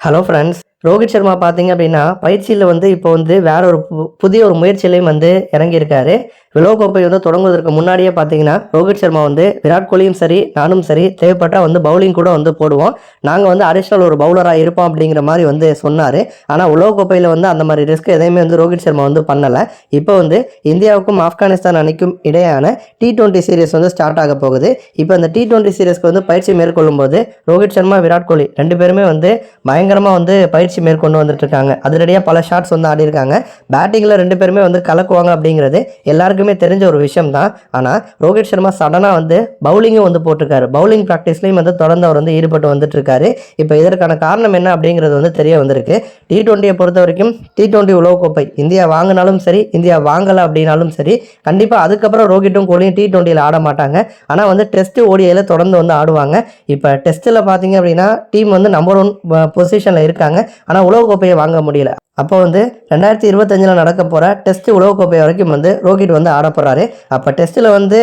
Hello friends Rohit Sharma பார்த்தீங்க அப்படின்னா பயிற்சியில் வந்து இப்போ வந்து வேற ஒரு பு- புதிய ஒரு முயற்சியிலையும் வந்து இறங்கியிருக்காரு. உலகக்கோப்பை வந்து தொடங்குவதற்கு முன்னாடியே பார்த்தீங்கன்னா ரோஹித் சர்மா வந்து விராட் கோலியும் சரி நானும் சரி தேவைப்பட்டால் வந்து பவுலிங் கூட வந்து போடுவோம். நாங்கள் வந்து அடிஷ்னல் ஒரு பவுலராக இருப்போம் அப்படிங்கிற மாதிரி வந்து சொன்னார். ஆனால் உலகக்கோப்பையில் வந்து அந்த மாதிரி ரிஸ்க் எதையுமே வந்து ரோஹித் சர்மா வந்து பண்ணலை. இப்போ வந்து இந்தியாவுக்கும் ஆப்கானிஸ்தான் அணிக்கும் இடையான டி டுவெண்ட்டி சீரீஸ் வந்து ஸ்டார்ட் ஆக போகுது. இப்போ அந்த டி டுவெண்ட்டி சீரீஸ்க்கு வந்து பயிற்சி மேற்கொள்ளும் போது ரோஹித் சர்மா விராட் கோலி ரெண்டு பேருமே வந்து பயங்கரமாக வந்து பயிற்சி மேற்கொண்டு வந்துட்டு இருக்காங்க. அதிரடியாக பல ஷாட்ஸ் வந்து ஆடி இருக்காங்க பேட்டிங்கில் ரெண்டு பேருமே வந்து கலக்குவாங்க அப்படிங்கிறது எல்லாருக்கும் தெரிஞ்ச ஒரு விஷயம் தான் ஆனால் ரோஹித் சர்மா சடனாக வந்து பவுலிங்கும் வந்து போட்டிருக்காரு. பவுலிங் ப்ராக்டிஸ்லையும் வந்து தொடர்ந்து அவர் வந்து ஈடுபட்டு வந்துட்டு இருக்காரு இப்போ இதற்கான காரணம் என்ன அப்படிங்கிறது வந்து தெரிய வந்திருக்கு. டி ட்வெண்ட்டியை பொறுத்த வரைக்கும் டி டுவெண்ட்டி உலகக்கோப்பை. இந்தியா வாங்கினாலும் சரி இந்தியா வாங்கலை அப்படின்னாலும் சரி கண்டிப்பாக அதுக்கப்புறம் ரோஹிட்டும் கோலியும் டி ட்வெண்ட்டியில் ஆட மாட்டாங்க. ஆனால் வந்து டெஸ்ட்டு ஓடிஐயில் தொடர்ந்து வந்து ஆடுவாங்க. இப்போ டெஸ்ட்டில் பார்த்தீங்க அப்படின்னா டீம் வந்து நம்பர் ஒன் பொசிஷனில் இருக்காங்க. ஆனால் உலகக்கோப்பையை வாங்க முடியல. அப்போ வந்து ரெண்டாயிரத்தி இருபத்தஞ்சில் நடக்க போகிற டெஸ்ட் உலகக்கோப்பை வரைக்கும் வந்து ரோஹித் வந்து ஆடப்படுறாரு அப்போ டெஸ்ட்டில் வந்து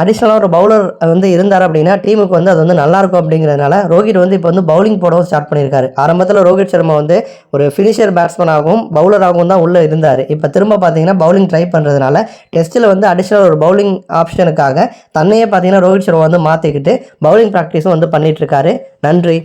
அடிஷ்னலாக ஒரு பவுலர் வந்து இருந்தார் அப்படின்னா டீமுக்கு வந்து அது வந்து நல்லாயிருக்கும் அப்படிங்கிறதுனால ரோஹித் வந்து இப்போ வந்து பவுலிங் போடவும் ஸ்டார்ட் பண்ணியிருக்காரு. ஆரம்பத்தில் ரோஹித் சர்மா வந்து ஒரு ஃபினிஷர் பேட்ஸ்மேனாகவும் பவுலராகவும் தான் உள்ளே இருந்தார். இப்போ திரும்ப பார்த்தீங்கன்னா பவுலிங் ட்ரை பண்ணுறதுனால டெஸ்ட்டில் வந்து அடிஷ்னல் ஒரு பவுலிங் ஆப்ஷனுக்காக தன்னையே பார்த்தீங்கன்னா ரோஹித் சர்மா வந்து மாற்றிக்கிட்டு பவுலிங் ப்ராக்டிஸும் வந்து பண்ணிகிட்ருக்காரு நன்றி.